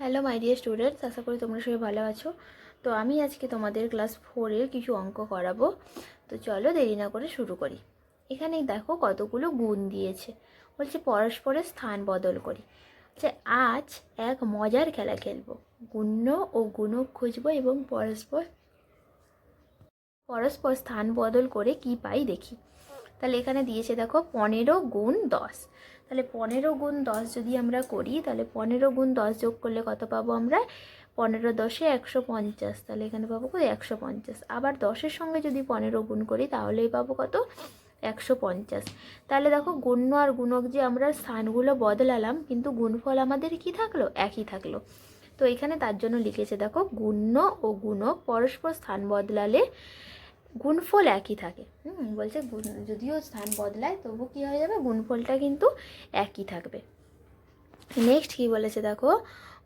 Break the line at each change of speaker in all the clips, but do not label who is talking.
Hello my dear students আশা করি তোমরা সবাই ভালো আছো। তো আমি আজকে তোমাদের ক্লাস ফোরের কিছু অঙ্ক করাবো। তো চলো দেরি না করে শুরু করি। এখানেই দেখো কতগুলো গুণ দিয়েছে। বলছে পরস্পরের স্থান বদল করি। যে আজ এক মজার খেলা খেলব। গুণ্য ও গুণক খুঁজবো এবং পরস্পর পরস্পর স্থান বদল করে কি পাই দেখি। তাহলে এখানে দিয়েছে দেখো পনেরো গুণ দশ। তাহলে পনেরো গুণ দশ যদি আমরা করি, তাহলে পনেরো গুণ দশ যোগ করলে কত পাবো আমরা? পনেরো দশে একশো পঞ্চাশ, তাহলে এখানে পাবো কত? একশো পঞ্চাশ। আবার দশের সঙ্গে যদি পনেরো গুণ করি, তাহলেই পাবো কত? একশো পঞ্চাশ। তাহলে দেখো গুণ্য আর গুণক যে আমরা স্থানগুলো বদলালাম, কিন্তু গুণফল আমাদের কি থাকল? একই থাকল। তো এখানে তার জন্য লিখেছে দেখো, গুণ্য ও গুণক পরস্পর স্থান বদলালে গুণফল একই থাকে। হুম, বলছে গুণ- যদিও স্থান বদলায়, তবু কী হয়ে যাবে? গুণফলটা কিন্তু একই থাকবে। নেক্সট কী বলেছে দেখো?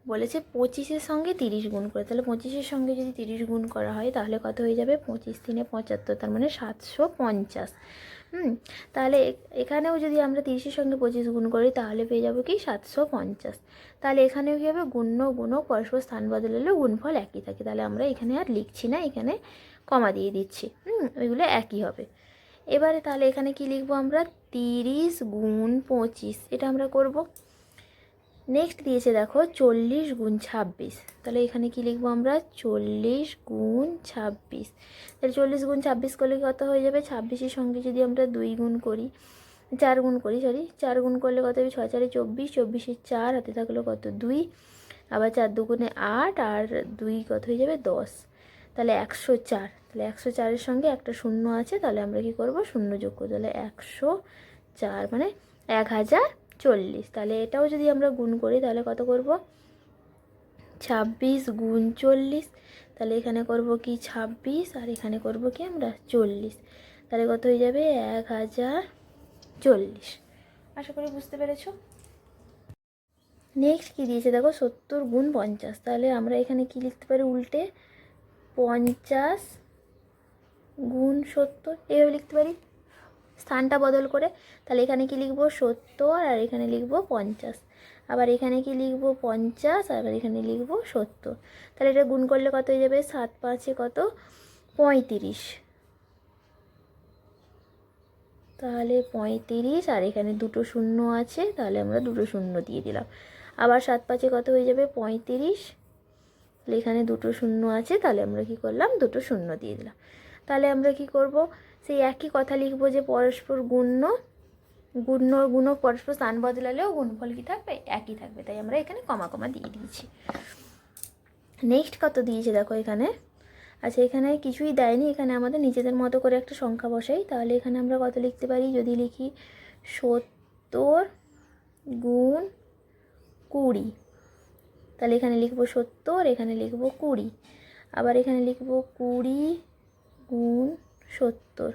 বলেছে পঁচিশের সঙ্গে তিরিশ গুণ করে। তাহলে পঁচিশের সঙ্গে যদি তিরিশ গুণ করা হয়, তাহলে কত হয়ে যাবে? পঁচিশ দিনে পঁচাত্তর, তার মানে সাতশো পঞ্চাশ। হুম, তাহলে এখানেও যদি আমরা তিরিশের সঙ্গে পঁচিশ গুণ করি, তাহলে পেয়ে যাব কি? সাতশো পঞ্চাশ। তাহলে এখানেও কী হবে? গুণ্য, গুণ পরস্পর স্থান বদলালেও গুণফল একই থাকে। তাহলে আমরা এখানে আর লিখছি না, এখানে কমা দিয়ে দিচ্ছি। হুম, ওইগুলো একই হবে। এবারে তাহলে এখানে কি লিখব আমরা? তিরিশ গুণ পঁচিশ। এটা আমরা করব। নেক্সট দিয়েছে দেখো চল্লিশ গুণ ছাব্বিশ। তাহলে এখানে কি লিখব আমরা? চল্লিশ গুণ ছাব্বিশ। তাহলে চল্লিশ গুণ ছাব্বিশ করলে কত হয়ে যাবে? ছাব্বিশের সঙ্গে যদি আমরা দুই গুণ করি, চার গুণ করি সরি চার গুণ করলে কত হবে? ছয় চারে চব্বিশ চব্বিশে চার, হাতে থাকল কত? দুই। আবার চার দুগুণে আট, আর দুই কত হয়ে যাবে? দশ। তাহলে একশো চার। তাহলে একশো চারের সঙ্গে একটা শূন্য আছে, তাহলে আমরা কি করব? শূন্য যোগ তাহলে একশো চার মানে এক হাজার চল্লিশ। তাহলে এটাও যদি আমরা গুণ করি, তাহলে কত করব? ছাব্বিশ গুণ চল্লিশ। তাহলে এখানে করব কি? ছাব্বিশ। আর এখানে করব কি? আমরা চল্লিশ। তাহলে কত হয়ে যাবে? এক হাজার চল্লিশ। আশা করি বুঝতে পেরেছ? নেক্সট কী দিয়েছে? দেখো, সত্তর গুণ পঞ্চাশ। তাহলে আমরা এখানে কি লিখতে পারি? উল্টে পঞ্চাশ গুণ সত্তর। এভাবে লিখতে পারি? স্থানটা বদল করে, তাহলে এখানে কি লিখব? সত্তর, আর এখানে লিখব পঞ্চাশ। আবার এখানে কি লিখব? পঞ্চাশ আবার এখানে লিখব সত্তর। তাহলে এটা গুণ করলে কত হয়ে যাবে? সাত পাঁচে কত? পঁয়ত্রিশ। তাহলে পঁয়ত্রিশ, আর এখানে দুটো শূন্য আছে, তাহলে আমরা দুটো শূন্য দিয়ে দিলাম। আবার সাত পাঁচে কত হয়ে যাবে? পঁয়ত্রিশ। তাহলে এখানে দুটো শূন্য আছে, তাহলে আমরা কি করলাম? দুটো শূন্য দিয়ে দিলাম। তাহলে আমরা কি করব? সেই একই কথা লিখব যে পরস্পর গুণ্য গুণ্য গুণ পরস্পর স্থান বদলালেও গুণফল কি থাকবে? একই থাকবে। তাই আমরা এখানে কমা কমা দিয়ে দিয়েছি। নেক্সট কত দিয়েছে দেখো এখানে? আচ্ছা এখানে কিছুই দেয়নি। এখানে আমাদের নিজেদের মতো করে একটা সংখ্যা বসাই। তাহলে এখানে আমরা কত লিখতে পারি? যদি লিখি সত্তর গুণ কুড়ি। তাহলে এখানে লিখব সত্তর, এখানে লিখব কুড়ি। আবার এখানে লিখব কুড়ি গুণ সত্তর।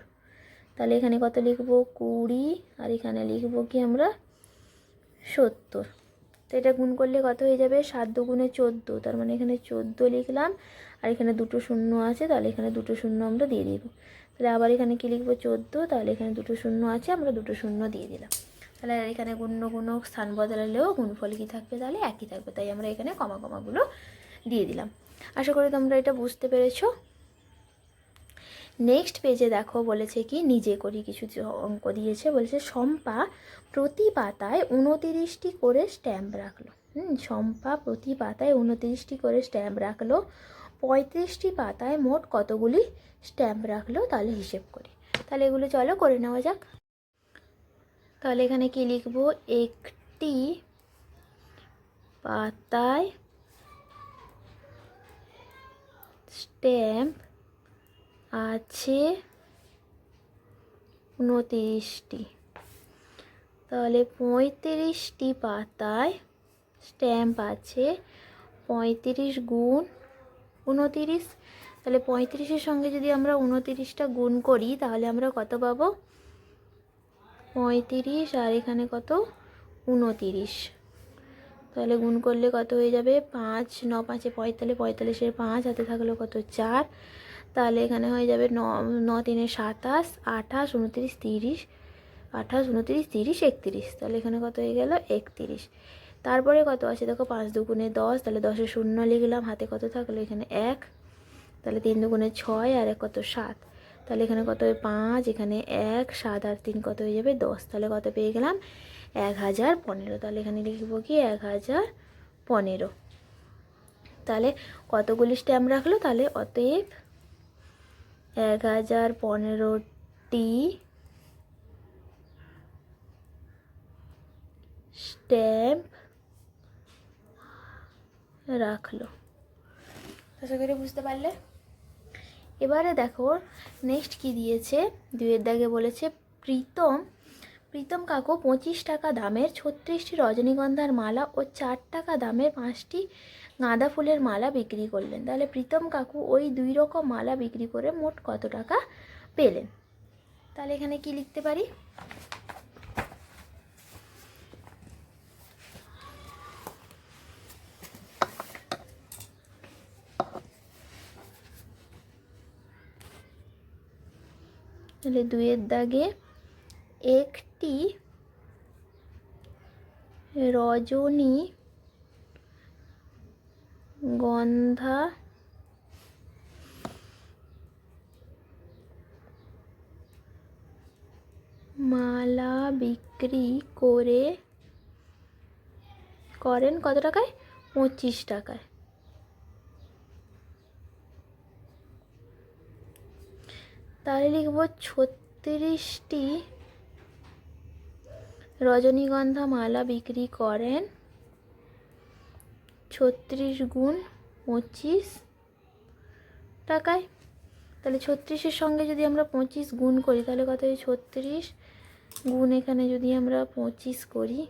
তাহলে এখানে কত লিখব? কুড়ি। আর এখানে লিখব কি আমরা? সত্তর। তো এটা গুণ করলে কত হয়ে যাবে? সাত দুগুণে চোদ্দ। তার মানে এখানে চোদ্দ লিখলাম। আর এখানে দুটো শূন্য আছে। তাহলে এখানে দুটো শূন্য আমরা দিয়ে দিব। তাহলে আবার এখানে কি লিখব? চোদ্দ। তাহলে এখানে দুটো শূন্য আছে। আমরা দুটো শূন্য দিয়ে দিলাম। তাহলে এখানে গুণ্য গুণ স্থান বদলালেও গুণফল কী থাকবে? তাহলে একই থাকবে। তাই আমরা এখানে কমা কমাগুলো দিয়ে দিলাম। আশা করি তোমরা এটা বুঝতে পেরেছ। নেক্সট পেজে দেখো বলেছে কি, নিজে করি কিছু অঙ্ক দিয়েছে, বলেছে শম্পা প্রতি পাতায় উনতিরিশটি করে স্ট্যাম্প রাখল। হুম, শম্পা প্রতি পাতায় উনতিরিশটি করে স্ট্যাম্প রাখল, পঁয়ত্রিশটি পাতায় মোট কতগুলি স্ট্যাম্প রাখল, তাহলে হিসেব করি। তাহলে এগুলো চলো করে নেওয়া যাক। তাহলে এখানে কি লিখব? একটি পাতায় স্ট্যাম্প আছে উনতিরিশটি। তাহলে পঁয়ত্রিশটি পাতায় স্ট্যাম্প আছে, পঁয়ত্রিশ গুণ উনতিরিশ। তাহলে পঁয়ত্রিশের সঙ্গে যদি আমরা উনতিরিশটা গুণ করি, তাহলে আমরা কত পাবো? পঁয়ত্রিশ, আর এখানে কত? উনতিরিশ। তাহলে গুণ করলে কত হয়ে যাবে? পাঁচ, ন, পাঁচে পঁয়তাল্লিশ, পঁয়তাল্লিশের পাঁচ, হাতে থাকল কত? চার। তাহলে এখানে হয়ে যাবে ন ন তিনে সাতাশ, আঠাশ, উনত্রিশ, তিরিশ, আঠাশ, উনত্রিশ, তিরিশ, একত্রিশ। তাহলে এখানে কত হয়ে গেল? একত্রিশ। তারপরে কত আছে দেখো পাঁচ দুগুণে দশ, তাহলে দশে শূন্য লিখলাম। হাতে কত থাকল? এখানে এক। তাহলে তিন দুগুণে ছয় আর এক কত? সাত। তাহলে এখানে কত হবে? পাঁচ, এখানে এক, সাত আর তিন কত হয়ে যাবে? দশ। তাহলে কত পেয়ে গেলাম? এক হাজার পনেরো। তাহলে এখানে লিখব কি? এক হাজার পনেরো। তাহলে কতগুলি স্ট্যাম্প রাখল? তাহলে অতএব এক হাজার পনেরোটি স্ট্যাম্প রাখল। আশা করি বুঝতে পারলে। এবারে দেখো নেক্সট কি দিয়েছে? দুইয়ের দাগে বলেছে প্রীতম প্রীতম কাকু পঁচিশ টাকা দামের ছত্রিশটি রজনীগন্ধার মালা ও চার টাকা দামের পাঁচটি গাঁদা ফুলের মালা বিক্রি করলেন। তাহলে প্রীতম কাকু ওই দুই রকম মালা বিক্রি করে মোট কত টাকা পেলেন? তাহলে এখানে কি লিখতে পারি? তাহলে দুইয়ের দাগে একটি রজনী গন্ধা মালা বিক্রি করে করেন কত টাকায়? পঁচিশ টাকায়। তাহলে লিখব ছত্রিশটি রজনীগন্ধা মালা বিক্রি করেন। ছত্রিশ গুণ পঁচিশ টাকায়। তাহলে ছত্রিশের সঙ্গে যদি আমরা পঁচিশ গুণ করি, তাহলে কত হয়? ছত্রিশ গুণ এখানে যদি আমরা পঁচিশ করি,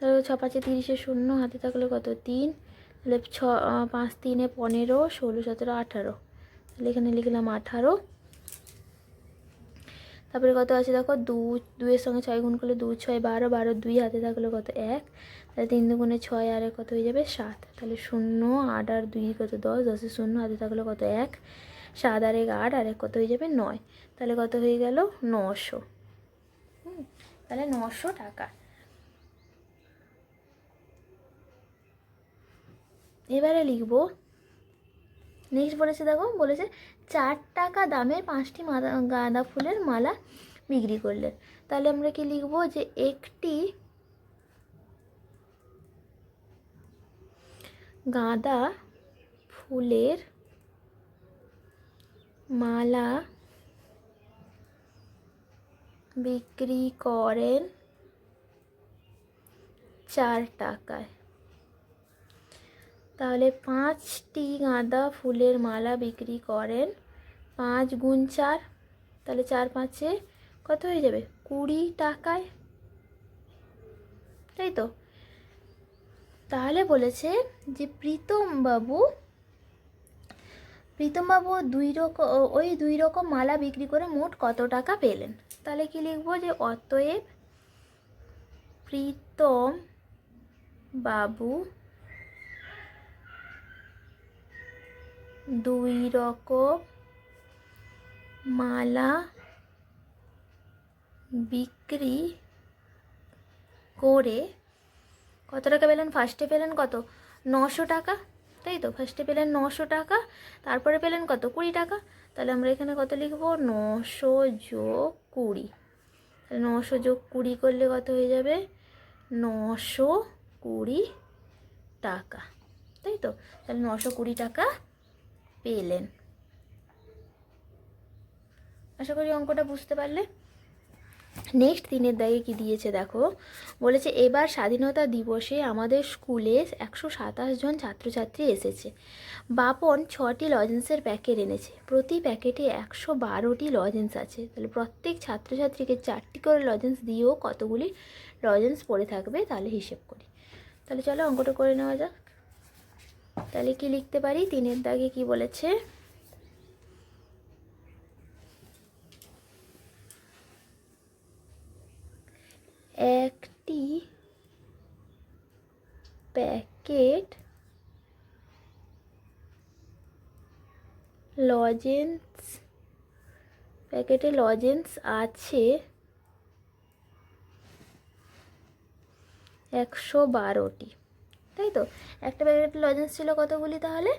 তাহলে ছ পাঁচে তিরিশে শূন্য, হাতে থাকলে কত? তিন। তাহলে ছ পাঁচ, তিনে পনেরো, ষোলো, সতেরো, আঠারো। তাহলে এখানে লিখলাম আঠারো। তারপরে কত আছে দেখো? দু দুয়ের সঙ্গে ছয় গুণ করলে দু, ছয়, বারো বারো, দুই হাতে থাকলে কত? এক। তাহলে তিন দুগুণে ছয় আর কত হয়ে যাবে? সাত। তাহলে শূন্য, আট আর দুই কত? দশ। দশের শূন্য, হাতে থাকলে কত? এক। সাত আর এক, আট আর এক কত হয়ে যাবে? নয়। তাহলে কত হয়ে গেল? নশো। তাহলে নশো টাকা। এবারে লিখব। নেক্সট বলেছে দেখো? বলেছে চার টাকা দামের পাঁচটি মালা গাঁদা ফুলের মালা বিক্রি করলেন। তাহলে আমরা কি লিখব যে একটি গাঁদা ফুলের মালা বিক্রি করেন চার টাকায়। তাহলে পাঁচটি গাঁদা ফুলের মালা বিক্রি করেন। পাঁচ গুণ চার, তাহলে চার পাঁচে কত হয়ে যাবে? কুড়ি টাকায়। তাই তো? তাহলে বলেছে যে প্রীতম বাবু প্রীতম বাবু দুই রকম ওই দুই রকম মালা বিক্রি করে মোট কত টাকা পেলেন? তাহলে কি লিখব যে অতএব প্রীতম বাবু দুই রকম মালা বিক্রি করে কত টাকা পেলেন? ফার্স্টে পেলেন কত? নশো টাকা। তাই তো? ফার্স্টে পেলেন নশো টাকা, তারপরে পেলেন কত? কুড়ি টাকা। তাহলে আমরা এখানে কত লিখব? নশো যোগ কুড়ি। তাহলে নশো যোগ কুড়ি করলে কত হয়ে যাবে? নশো কুড়ি টাকা। তাই তো? তাহলে নশো কুড়ি টাকা পেলেন। আশা করি অঙ্কটা বুঝতে পারলে। নেক্সট দিনের দাগে কি দিয়েছে দেখো? বলেছে, এবার স্বাধীনতা দিবসে আমাদের স্কুলে একশো সাতাশ জন ছাত্রছাত্রী এসেছে। বাপন ছটি লজেন্সের প্যাকেট এনেছে। প্রতি প্যাকেটে একশো বারোটি লজেন্স আছে। তাহলে প্রত্যেক ছাত্রছাত্রীকে চারটি করে লজেন্স দিয়েও কতগুলি লজেন্স পড়ে থাকবে তাহলে হিসেব করি। তাহলে চলো অঙ্কটা করে নেওয়া যাক। তাহলে কি লিখতে পারি? তিনের দাগে কি বলেছে? একটি প্যাকেট লজেন্স, প্যাকেটে লজেন্স আছে একশো বারোটি। তাই তো? একটা প্যাকেট লজেন্স ছিল কতগুলি তাহলে?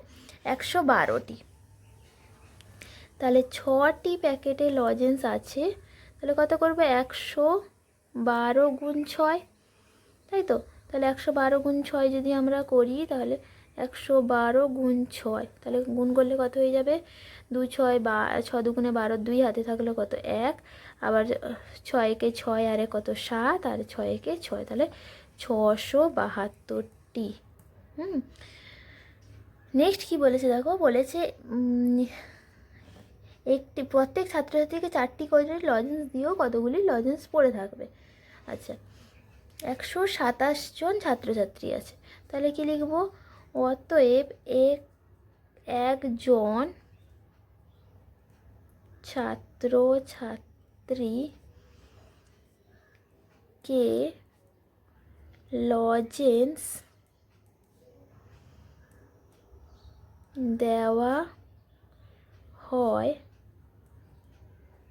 একশো বারোটি। তাহলে ছটি প্যাকেটে লজেন্স আছে। তাহলে কত করবে? একশো বারো গুণ ছয়। তাই তো? তাহলে একশো বারো গুণ ছয় যদি আমরা করি, তাহলে একশো বারো গুণ ছয়। তাহলে গুণ করলে কত হয়ে যাবে? দু ছয় বা, ছ দুগুণে বারো দুই হাতে থাকলে কত? এক। আবার ছয়কে ছয়, আরে কত? সাত। আর ছয়কে ছয়। তাহলে ছশো বাহাত্তরটি হুম। নেক্সট কি বলেছে দেখো? বলেছে একটি, প্রত্যেক ছাত্রছাত্রীকে চারটি করে লজেন্স দিয়েও কতগুলি লজেন্স পড়ে থাকবে। আচ্ছা একশো সাতাশ জন ছাত্রছাত্রী আছে। তাহলে কি লিখব? অতএব এক একজন ছাত্র ছাত্রী কে লজেন্স দেওয়া হয়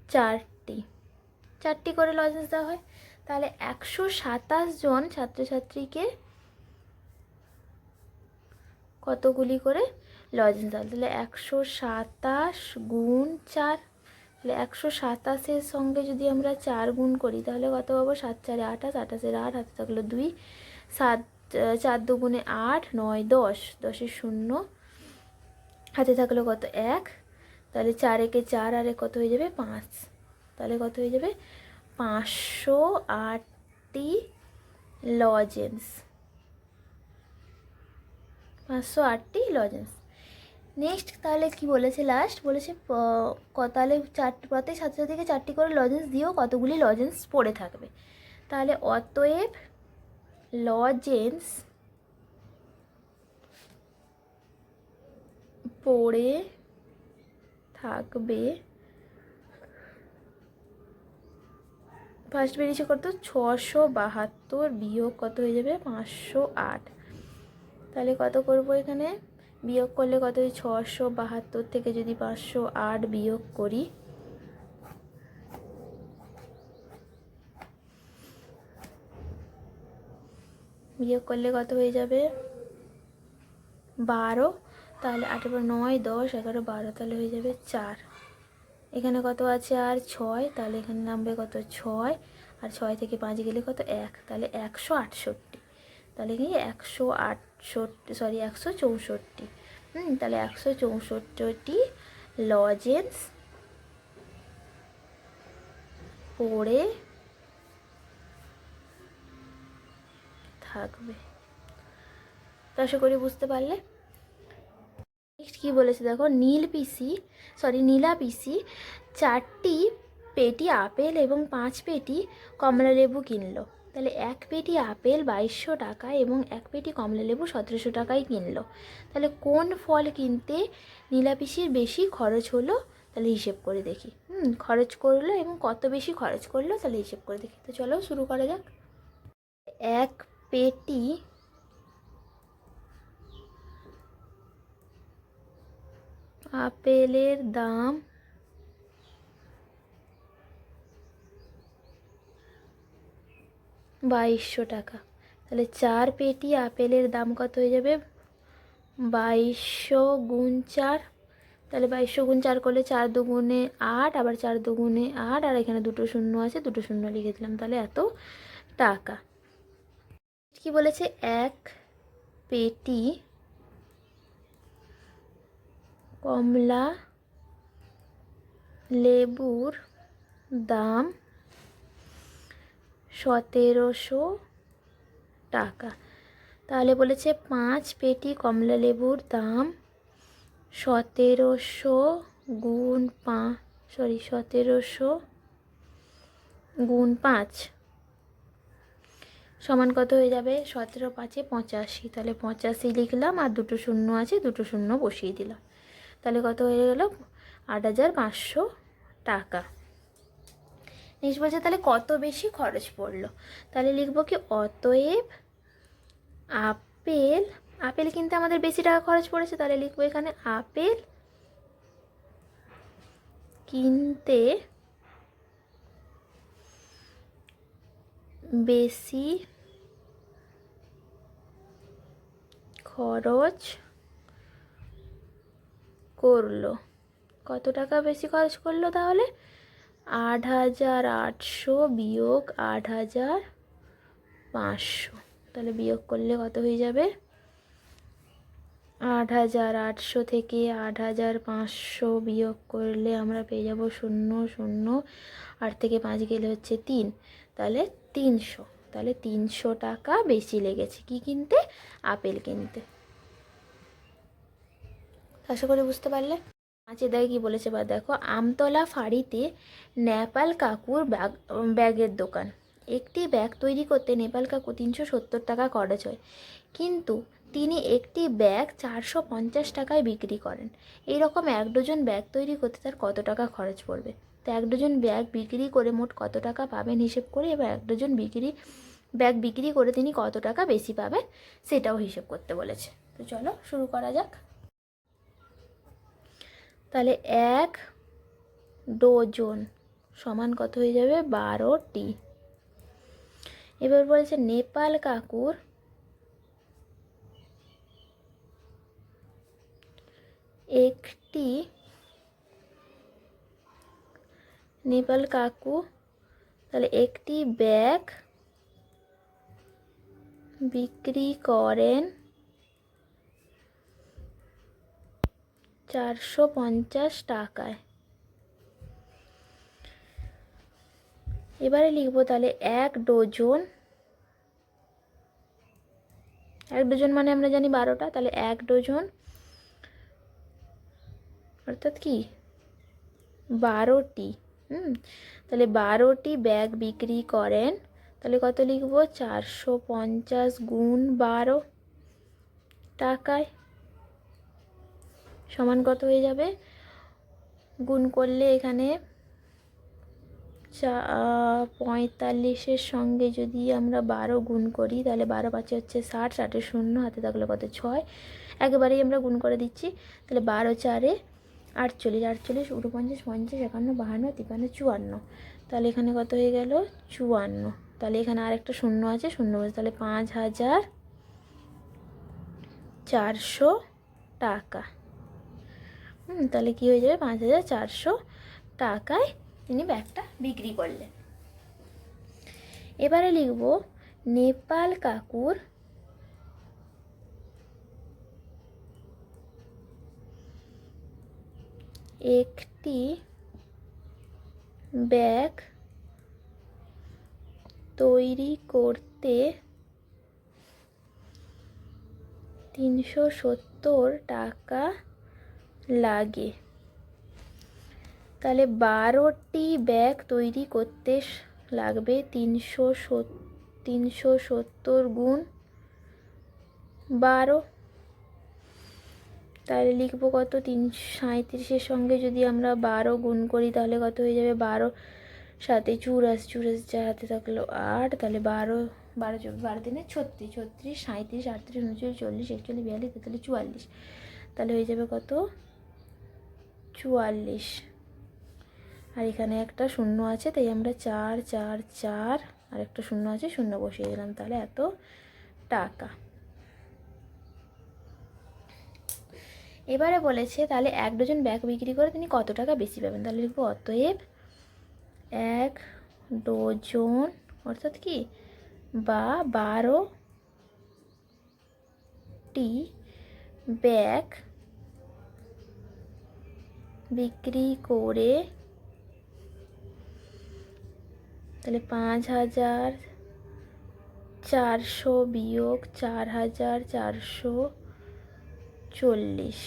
চারটি। চারটি করে লজেন্স দেওয়া হয়। তাহলে একশো সাতাশ জন ছাত্রছাত্রীকে কতগুলি করে লজেন্স দেওয়া? তাহলে একশো সাতাশ গুণ চার, তাহলে একশো সাতাশের সঙ্গে যদি আমরা চার গুণ করি, তাহলে কত পাবো? সাত চারে আঠাশ আঠাশের আট, হাতে থাকল দুই, সাত চার দুগুণে আট, নয়, দশ, দশের শূন্য হাতে থাকল কত? এক। তাহলে চার একে চার আরে কত হয়ে যাবে? পাঁচ। তাহলে কত হয়ে যাবে? পাঁচশো আটটি লজেন্স। পাঁচশো আটটি লজেন্স। নেক্সট, তাহলে কি বলেছে লাস্ট বলেছে তাহলে চারটি প্রত্যেক ছাত্রছাত্রীকে চারটি করে লজেন্স দিয়েও কতগুলি লজেন্স পড়ে থাকবে? তাহলে অতএব লজেন্স পড়ে থাকবে। ফার্স্ট বেরিয়েছে কত? ছশো বাহাত্তর বিয়োগ কত হয়ে যাবে? পাঁচশো আট। তাহলে কত করব এখানে? বিয়োগ করলে কত হয়? ছশো বাহাত্তর থেকে যদি পাঁচশো আট বিয়োগ করি। বিয়োগ করলে কত হয়ে যাবে? বারো। তাহলে আটের পর নয়, দশ, এগারো, বারো, তাহলে হয়ে যাবে চার। এখানে কত আছে? আর ছয়, তাহলে এখানে নামবে কত? ছয়। আর ছয় থেকে পাঁচ গেলে কত? এক। তাহলে একশো আটষট্টি। তাহলে কি? একশো আটষট্টি সরি একশো চৌষট্টি। হুম, তাহলে একশো চৌষট্টিটি লজেন্স পড়ে থাকবে। তো আশা করি বুঝতে পারলে? নেক্সট কী বলেছে দেখো? নীল পিসি সরি নীলা পিসি, চারটি পেটি আপেল এবং পাঁচ পেটি কমলা লেবু কিনলো। তাহলে এক পেটি আপেল বাইশশো টাকা এবং এক পেটি কমলা লেবু সতেরোশো টাকায় কিনলো। তাহলে কোন ফল কিনতে নীলা পিসির বেশি খরচ হলো? তাহলে হিসেব করে দেখি। হুম, খরচ করল এবং কত বেশি খরচ করল? তাহলে হিসেব করে দেখি। তো চলো শুরু করা যাক। এক পেটি আপেলের দাম? বাইশশো টাকা। তাহলে চার পেটি আপেলের দাম কত হয়ে যাবে? বাইশশো গুণ চার। তাহলে বাইশশো গুণ চার করলে চার দুগুণে আট, আবার চার দুগুণে আট, আর এখানে দুটো শূন্য আছে, দুটো শূন্য লিখে দিলাম, তাহলে এত টাকা। কি বলেছে? এক পেটি কমলা, লেবুর দাম সতেরোশো টাকা। তাহলে বলেছে পাঁচ পেটি কমলা লেবুর দাম সতেরোশো গুণ পাঁচ সরি সতেরোশো গুণ পাঁচ। সমান কত হয়ে যাবে? সতেরো পাঁচে পঁচাশি। তাহলে পঁচাশি লিখলাম আর দুটো শূন্য আছে, দুটো শূন্য বসিয়ে দিলাম। তাহলে কত হয়ে গেল? আট হাজার পাঁচশো টাকা। নেক্সট বলছে তাহলে কত বেশি খরচ পড়ল? তাহলে লিখব কি অতএব আপেল আপেল কিনতে আমাদের বেশি টাকা খরচ পড়েছে, তাহলে লিখব এখানে আপেল কিনতে বেশি খরচ করল। কত টাকা বেশি খরচ করল তাহলে? আট হাজার আটশো বিয়োগ আট হাজার পাঁচশো। তাহলে বিয়োগ করলে কত হয়ে যাবে? আট হাজার আটশো থেকে আট হাজার পাঁচশো বিয়োগ করলে আমরা পেয়ে যাব শূন্য শূন্য, আট থেকে পাঁচ গেলে হচ্ছে তিন। তাহলে তিনশো। তাহলে তিনশো টাকা বেশি লেগেছে। কি কিনতে? আপেল কিনতে। আশা করি বুঝতে পারলে? দেয় কি বলেছে বা দেখো, আমতলা ফাঁড়িতে নেপাল কাকুর ব্যাগ ব্যাগের দোকান। একটি ব্যাগ তৈরি করতে নেপাল কাকু তিনশো সত্তর টাকা খরচ হয়। কিন্তু তিনি একটি ব্যাগ চারশো পঞ্চাশ টাকায় বিক্রি করেন। এইরকম এক ডজন ব্যাগ তৈরি করতে তার কত টাকা খরচ পড়বে? তো এক ডজন ব্যাগ বিক্রি করে মোট কত টাকা পাবেন হিসেব করে, এবার এক ডজন বিক্রি, ব্যাগ বিক্রি করে তিনি কত টাকা বেশি পাবেন, সেটাও হিসেব করতে বলেছে। তো চলো, শুরু করা যাক। তাহলে এক ডজন সমান কত হয়ে যাবে? বারোটি এবার বলছে নেপাল কাকুর একটি নেপাল কাকু, তাহলে একটি ব্যাগ বিক্রি করেন চারশো পঞ্চাশ টাকায়। এবারে লিখব তাহলে এক ডজন। এক ডজন মানে আমরা জানি বারোটা, তাহলে এক ডজন। অর্থাৎ কি? বারোটি। হুম, তাহলে বারোটি ব্যাগ বিক্রি করেন। তাহলে কত লিখব? চারশো পঞ্চাশ গুণ বারো টাকায়। সমান কত হয়ে যাবে। গুণ করলে এখানে চা পঁয়তাল্লিশের সঙ্গে যদি আমরা বারো গুণ করি, তাহলে বারো পাঁচে হচ্ছে ষাট ষাটের শূন্য, হাতে থাকলে কত? ছয়। একেবারেই আমরা গুণ করে দিচ্ছি। তাহলে বারো চারে আটচল্লিশ আটচল্লিশ উনপঞ্চাশ পঞ্চাশ, একান্ন, বাহান্ন, তিপান্ন, চুয়ান্ন। তাহলে এখানে কত হয়ে গেল? চুয়ান্ন। তাহলে এখানে আরেকটা শূন্য আছে, শূন্য বলছে তাহলে পাঁচ হাজার চারশো টাকা। হুম, তাহলে কী হয়ে যাবে? পাঁচ হাজার চারশো টাকায় তিনি ব্যাগটা বিক্রি করলেন। এবারে লিখব, নেপাল কাকুর একটি ব্যাগ তৈরি করতে তিনশো সত্তর টাকা লাগে। তাহলে বারোটি ব্যাগ তৈরি করতে লাগবে তিনশো তিনশো সত্তর গুণ বারো। তাহলে লিখব কত? তিন সাঁত্রিশের সঙ্গে যদি আমরা বারো গুণ করি তাহলে কত হয়ে যাবে? বারো সাথে চুরাশ চুরাশ যা হাতে থাকল আট। তাহলে বারো বারো বারো দিনে ছত্রিশ ছত্রিশ সাঁত্রিশ আটত্রিশ, উনচল্লিশ, চল্লিশ, একচল্লিশ, বিয়াল্লিশ, তেতাল্লিশ, চুয়াল্লিশ। তাহলে হয়ে যাবে কত? চুয়াল্লিশ। আর এখানে একটা শূন্য আছে, তাই আমরা চার চার চার, আর একটা শূন্য আছে, শূন্য বসিয়ে দিলাম, তাহলে এত টাকা। এবারে বলেছে, তাহলে এক ডজন ব্যাগ বিক্রি করে তিনি কত টাকা বেশি পাবেন? তাহলে লিখব, অতএব এক ডজন, অর্থাৎ কি? বা বারোটি ব্যাগ বিক্রি করে তাহলে পাঁচ হাজার চারশো বিয়োগ চার হাজার চারশো চল্লিশ।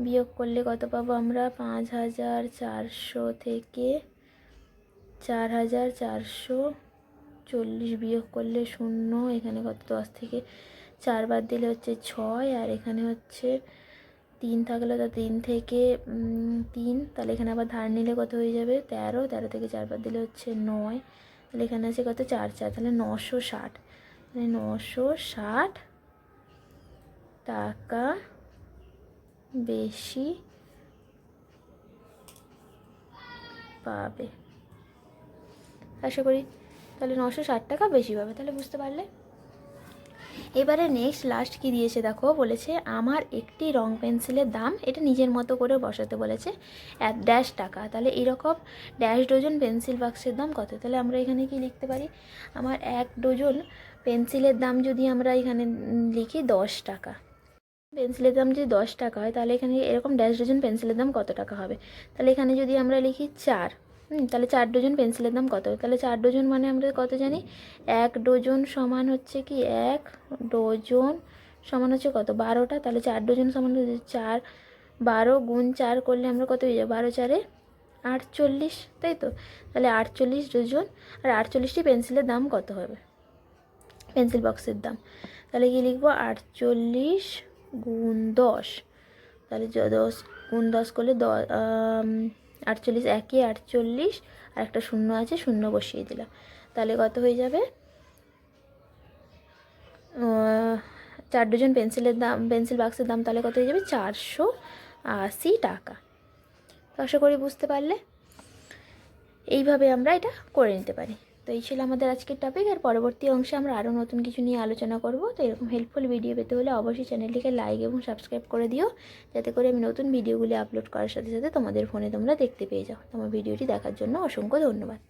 বিয়োগ করলে কত পাবো আমরা? পাঁচ হাজার চারশো থেকে চার হাজার চারশো চল্লিশ বিয়োগ করলে শূন্য। এখানে কত? দশ থেকে চার বাদ দিলে হচ্ছে ছয়। আর এখানে হচ্ছে তিন থাকলে তা তিন থেকে তিন। তাহলে এখানে আবার ধার নিলে কত হয়ে যাবে? তেরো। তেরো থেকে চার বাদ দিলে হচ্ছে নয়। তাহলে এখানে আছে কত? চার চার। তাহলে নশো ষাট। তাহলে নশো ষাট টাকা বেশি পাবে। আশা করি তাহলে নশো ষাট টাকা বেশি পাবে। তাহলে বুঝতে পারলে? এবারে নেক্সট লাস্ট কি দিয়েছে দেখো? বলেছে, আমার একটি রং পেন্সিলের দাম এটা নিজের মতো করে বসাতে বলেছে, এক ড্যাশ টাকা। তাহলে এরকম ড্যাশ ডজন পেন্সিল বাক্সের দাম কত? তাহলে আমরা এখানে কি লিখতে পারি? আমার এক ডজন পেন্সিলের দাম যদি আমরা এখানে লিখি দশ টাকা। পেন্সিলের দাম যদি দশ টাকা হয়, তাহলে এখানে এরকম ড্যাশ ডজন পেন্সিলের দাম কত টাকা হবে? তাহলে এখানে যদি আমরা লিখি চার হুম, তাহলে চার ডজন পেন্সিলের দাম কত? তাহলে চার ডজন মানে আমরা কত জানি? এক ডজন সমান হচ্ছে কি? এক ডজন সমান হচ্ছে কত? বারোটা? তাহলে চার ডজন সমান হচ্ছে চার। বারো গুণ চার করলে আমরা কত হয়ে যাবে? বারো চারে আটচল্লিশ তাই তো? তাহলে আটচল্লিশ ডজন। আর আটচল্লিশটি পেন্সিলের দাম কত হবে? পেন্সিল বক্সের দাম। তাহলে কি লিখব আটচল্লিশ গুণ দশ। তাহলে দশ গুণ দশ করলে দ আম, আটচল্লিশ, একই আটচল্লিশ, আর একটা শূন্য আছে, শূন্য বসিয়ে দিলাম। তাহলে কত হয়ে যাবে? চার ডজন পেন্সিলের দাম, পেন্সিল বাক্সের দাম তাহলে কত হয়ে যাবে? চারশো আশি টাকা। আশা করি বুঝতে পারলে। এইভাবে আমরা এটা করে নিতে পারি। তো এই ছিল আমাদের আজকের টপিক আর পরবর্তী অংশে আমরা আরও নতুন কিছু নিয়ে আলোচনা করব। তো এরকম হেল্পফুল ভিডিও পেতে হলে অবশ্যই চ্যানেলটিকে লাইক এবং সাবস্ক্রাইব করে দিও, যাতে করে আমি নতুন ভিডিওগুলি আপলোড করার সাথে সাথে তোমাদের ফোনে তোমরা দেখতে পেয়ে যাও। তোমার ভিডিওটি দেখার জন্য অসংখ্য ধন্যবাদ।